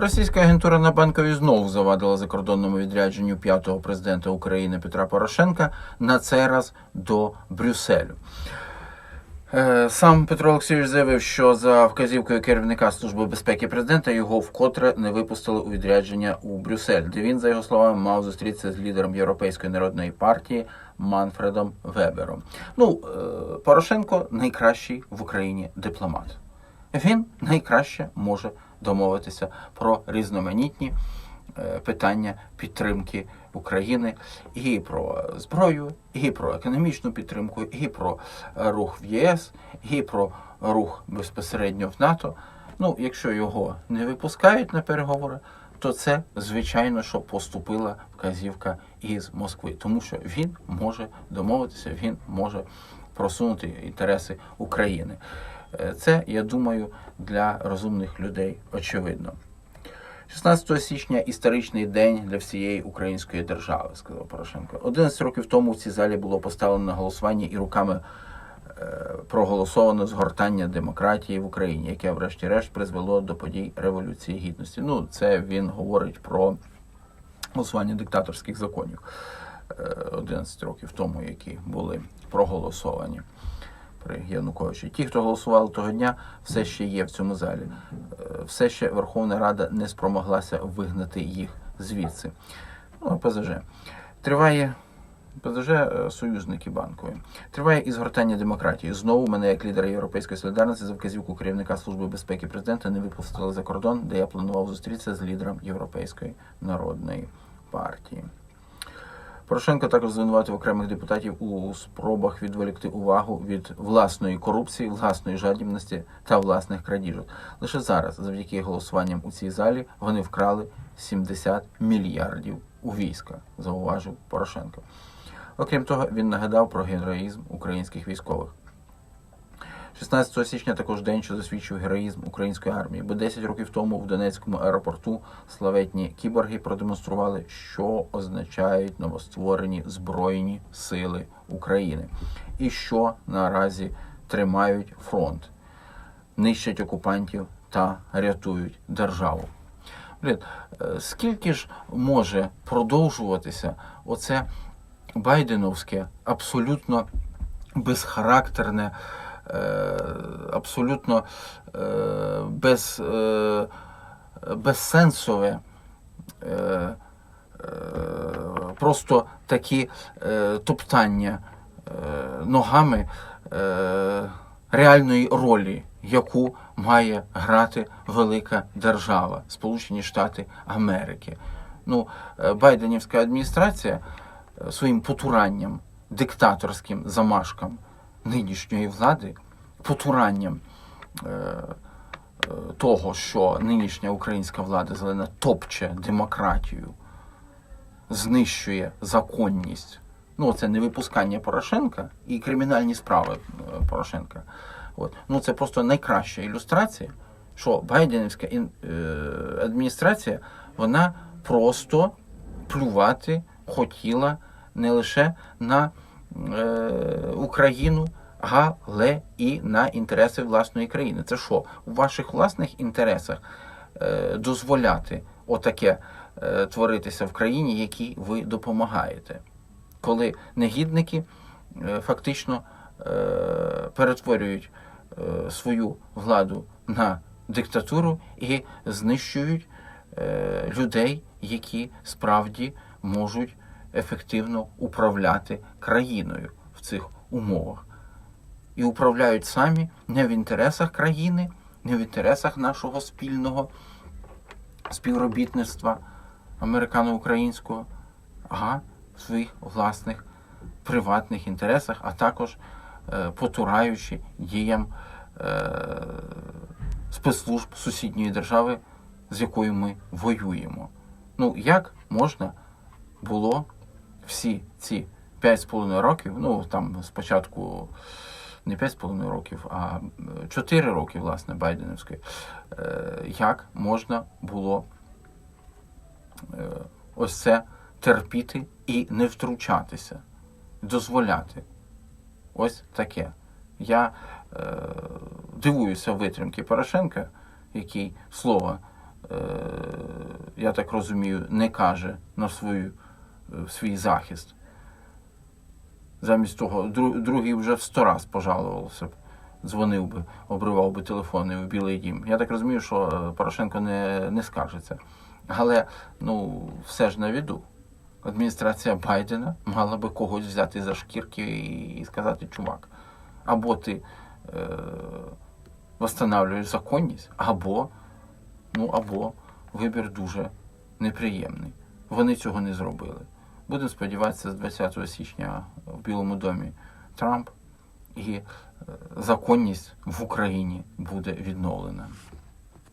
Російська агентура на банковій знову завадила закордонному відрядженню п'ятого президента України Петра Порошенка на цей раз до Брюсселю. Е, Сам Петро Олексійович заявив, що за вказівкою керівника Служби безпеки президента його вкотре не випустили у відрядження у Брюссель, де він, за його словами, мав зустрітися з лідером Європейської народної партії Манфредом Вебером. Ну, е, Порошенко найкращий в Україні дипломат. Він найкраще може домовитися про різноманітні е, питання підтримки України і про зброю, і про економічну підтримку, і про рух в ЄС, і про рух безпосередньо в НАТО. Ну, якщо його не випускають на переговори, то це звичайно, що поступила вказівка із Москви, тому що він може домовитися, він може просунути інтереси України. Е, Це, я думаю, для розумних людей очевидно. 16 січня історичний день для всієї української держави, сказав Порошенко. 11 років тому в цій залі було поставлено на голосування і руками е, проголосовано згортання демократії в Україні, яке, врешті-решт, призвело до подій Революції Гідності. Ну, це він говорить про голосування диктаторських законів е, 11 років тому, які були проголосовані при Януковичі. Ті, хто голосували того дня, все ще є в цьому залі. Е, Все ще Верховна Рада не спромоглася вигнати їх звідси. Ну, ПЗЖ. Триває. ПЗЖ е, союзники банкові. Триває і згортання демократії. Знову мене, як лідера Європейської солідарності, за вказівку керівника Служби безпеки президента не випустили за кордон, де я планував зустрітися з лідером Європейської народної партії. Порошенко також звинуватив окремих депутатів у спробах відволікти увагу від власної корупції, власної жадібності та власних крадіжок. Лише зараз, завдяки голосуванням у цій залі, вони вкрали 70 мільярдів у війська, зауважив Порошенко. Окрім того, він нагадав про героїзм українських військових. 16 січня також день, що засвідчив героїзм української армії, бо 10 років тому в Донецькому аеропорту славетні кіборги продемонстрували, що означають новостворені Збройні сили України і що наразі тримають фронт, нищать окупантів та рятують державу. Блін, е, скільки ж може продовжуватися оце байденовське, абсолютно безхарактерне, абсолютно е, без, е, безсенсове, е, е, просто такі е, топтання е, ногами е, реальної ролі, яку має грати велика держава, Сполучені Штати Америки. Ну, е, Байденівська адміністрація е, своїм потуранням, диктаторським замашкам нинішньої влади, потуранням е, е, того, що нинішня українська влада зелена топче демократію, знищує законність. Ну, це не випускання Порошенка і кримінальні справи е, Порошенка. От. Ну, це просто найкраща ілюстрація, що Байденівська ін- адміністрація вона просто плювати хотіла не лише на Україну, але і на інтереси власної країни. Це що? У ваших власних інтересах е, дозволяти отаке е, творитися в країні, якій ви допомагаєте, коли негідники е, фактично е, перетворюють е, свою владу на диктатуру і знищують е, людей, які справді можуть ефективно управляти країною в цих умовах. І управляють самі не в інтересах країни, не в інтересах нашого спільного співробітництва американо-українського, а в своїх власних приватних інтересах, а також е, потураючи діям е, спецслужб сусідньої держави, з якою ми воюємо. Ну, як можна було всі ці 5,5 років, ну там спочатку не 5,5 років, а 4 роки, власне, Байденівської, е, як можна було е, ось це терпіти і не втручатися, дозволяти. Ось таке. Я е, дивуюся витримки Порошенка, який слова е, я так розумію, не каже на свою, е, свій захист. Замість того, другий вже в сто раз пожалувався б, дзвонив би, обривав би телефони в Білий Дім. Я так розумію, що е, Порошенко не, не скаржиться. Але ну, все ж на віду. Адміністрація Байдена мала би когось взяти за шкірки і сказати, чувак, або ти е, восстанавлюєш законність, або, ну, або вибір дуже неприємний. Вони цього не зробили. Будемо сподіватися, з 20 січня в Білому домі Трамп і е, законність в Україні буде відновлена.